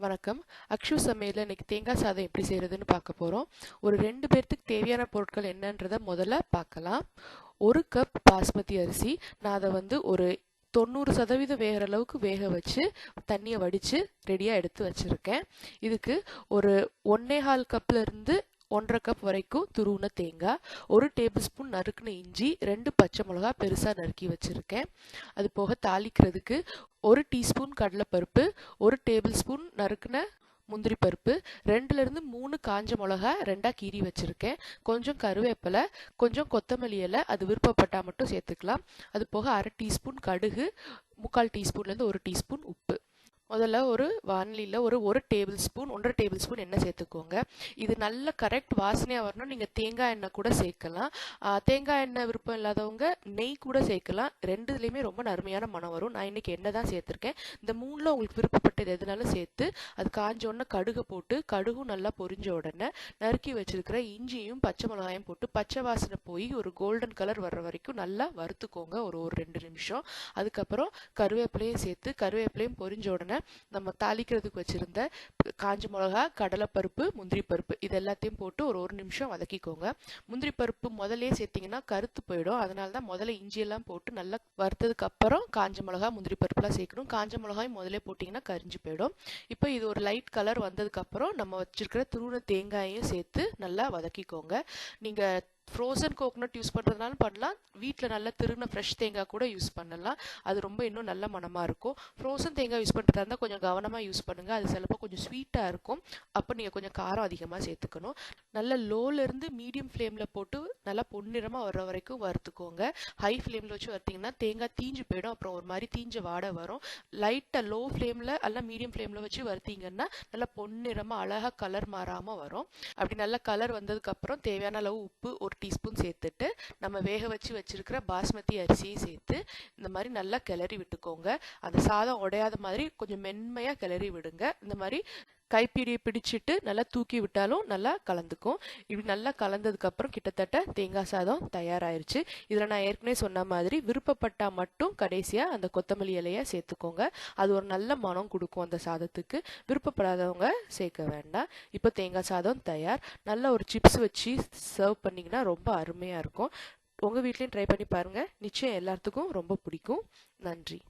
வணக்கம். அக்ஷு சமையலில் இன்றைக்கி தேங்காய் சாதம் எப்படி செய்கிறதுன்னு பார்க்க போகிறோம் ஒரு ரெண்டு பேர்த்துக்கு தேவையான பொருட்கள் என்னன்றதை முதல்ல பார்க்கலாம். ஒரு கப் பாஸ்மதி அரிசி. நான் அதை வந்து ஒரு தொண்ணூறு சதவீதம் வேகிற அளவுக்கு வேக வச்சு தண்ணியை வடித்து ரெடியாக எடுத்து வச்சுருக்கேன். இதுக்கு ஒரு ஒன்னே கால் கப்லேருந்து ஒன்றரை கப் வரைக்கும் துருவின தேங்காய் ஒரு டேபிள் ஸ்பூன் நறுக்குன இஞ்சி ரெண்டு பச்சை மிளகா பெருசாக நறுக்கி வச்சுருக்கேன். அது போக தாளிக்கிறதுக்கு ஒரு டீஸ்பூன் கடலைப்பருப்பு ஒரு டேபிள் ஸ்பூன் நறுக்குன முந்திரி பருப்பு ரெண்டுலேருந்து மூணு காஞ்ச மிளகா ரெண்டாக கீறி வச்சுருக்கேன். கொஞ்சம் கருவேப்பிலை கொஞ்சம் கொத்தமல்லி இலை அது விருப்பப்பட்டால் மட்டும் சேர்த்துக்கலாம். அது போக அரை டீஸ்பூன் கடுகு முக்கால் டீஸ்பூன்லேருந்து ஒரு டீஸ்பூன் உப்பு. முதல்ல ஒரு வானிலையில் ஒரு ஒரு டேபிள் ஸ்பூன் ஒன்றரை டேபிள் ஸ்பூன் எண்ணெய் சேர்த்துக்கோங்க. இது நல்ல கரெக்ட் வாசனையாக வரணும். நீங்கள் தேங்காய் எண்ணெய் கூட சேர்க்கலாம். தேங்காய் எண்ணெய் விருப்பம் இல்லாதவங்க நெய் கூட சேர்க்கலாம். ரெண்டுலேயுமே ரொம்ப நறுமையான மனம் வரும். நான் இன்றைக்கி எண்ணெய் தான் சேர்த்துருக்கேன். இந்த மூணில் உங்களுக்கு விருப்பப்பட்டது எதுனாலும் சேர்த்து அது காஞ்ச உடனே கடுகை போட்டு கடுகும் நல்லா பொரிஞ்ச உடனே நறுக்கி வச்சிருக்கிற இஞ்சியும் பச்சை மிளகாயும் போட்டு பச்சை வாசனை போய் ஒரு கோல்டன் கலர் வர்ற வரைக்கும் நல்லா வறுத்துக்கோங்க. ஒரு ஒரு ரெண்டு நிமிஷம். அதுக்கப்புறம் கருவேப்பிலையும் சேர்த்து கருவேப்பிலையும் பொரிஞ்ச உடனே நம்ம தாளிக்கிறதுக்கு வச்சுருந்த காஞ்ச மிளகா கடலைப்பருப்பு முந்திரி பருப்பு இது எல்லாத்தையும் போட்டு ஒரு ஒரு நிமிஷம் வதக்கிக்கோங்க. முந்திரி பருப்பு முதலே சேர்த்திங்கன்னா கருத்து போயிடும். அதனால தான் முதல்ல இஞ்சியெல்லாம் போட்டு நல்லா வறுத்ததுக்கு அப்புறம் காஞ்ச மிளகா முந்திரி பருப்புலாம் சேர்க்கணும். காஞ்ச மிளகாயும் முதலே போட்டிங்கன்னா கரிஞ்சு போயிடும். இப்போ இது ஒரு லைட் கலர் வந்ததுக்கப்புறம் நம்ம வச்சுருக்கிற துருண தேங்காயையும் சேர்த்து நல்லா வதக்கிக்கோங்க. நீங்கள் ஃப்ரோசன் கோகனட் யூஸ் பண்ணுறதுனாலும் பண்ணலாம். வீட்டில் நல்லா திருகின ஃப்ரெஷ் தேங்காய் கூட யூஸ் பண்ணலாம். அது ரொம்ப இன்னும் நல்ல மனமாக இருக்கும். ஃப்ரோசன் தேங்காய் யூஸ் பண்ணுறதா இருந்தால் கொஞ்சம் கவனமாக யூஸ் பண்ணுங்கள் அது சிலப்போ கொஞ்சம் ஸ்வீட்டாக இருக்கும். அப்போ நீங்கள் கொஞ்சம் காரம் அதிகமாக சேர்த்துக்கணும். நல்ல லோலேருந்து மீடியம் ஃப்ளேமில் போட்டு நல்லா பொன்னிறமாக வர்ற வரைக்கும் வறுத்துக்கோங்க. ஹை ஃப்ளேமில் வச்சு வறுத்திங்கன்னா தேங்காய் தீஞ்சு போயிடும். அப்புறம் ஒரு மாதிரி தீஞ்ச வாடை வரும். லைட்டாக லோ ஃப்ளேமில் அல்ல மீடியம் ஃப்ளேமில் வச்சு வறுத்திங்கன்னா நல்லா பொன்னிறமாக அழகாக கலர் மாறாமல் வரும். அப்படி நல்ல கலர் வந்ததுக்கப்புறம் தேவையான அளவு உப்பு ஒரு டீஸ்பூன் சேர்த்துட்டு நம்ம வேக வச்சு வச்சுருக்கிற பாஸ்மதி அரிசியை சேர்த்து இந்த மாதிரி நல்லா கிளறி விட்டுக்கோங்க. அந்த சாதம் உடையாத மாதிரி கொஞ்சம் மென்மையாக கிளறி விடுங்க. இந்த மாதிரி கைப்பிடியை பிடிச்சிட்டு நல்லா தூக்கி விட்டாலும் நல்லா கலந்துக்கும். இப்படி நல்லா கலந்ததுக்கப்புறம் கிட்டத்தட்ட தேங்காய் சாதம் தயாராயிருச்சு. இதில் நான் ஏற்கனவே சொன்ன மாதிரி விருப்பப்பட்டால் மட்டும் கடைசியாக அந்த கொத்தமல்லி இலையை சேர்த்துக்கோங்க. அது ஒரு நல்ல மனம் கொடுக்கும் அந்த சாதத்துக்கு. விருப்பப்படாதவங்க சேர்க்க வேண்டாம். இப்போ தேங்காய் சாதம் தயார். நல்ல ஒரு சிப்ஸ் வச்சு சர்வ் பண்ணிங்கன்னா ரொம்ப அருமையாக இருக்கும். உங்கள் வீட்லேயும் ட்ரை பண்ணி பாருங்கள் நிச்சயம் எல்லாத்துக்கும் ரொம்ப பிடிக்கும். நன்றி.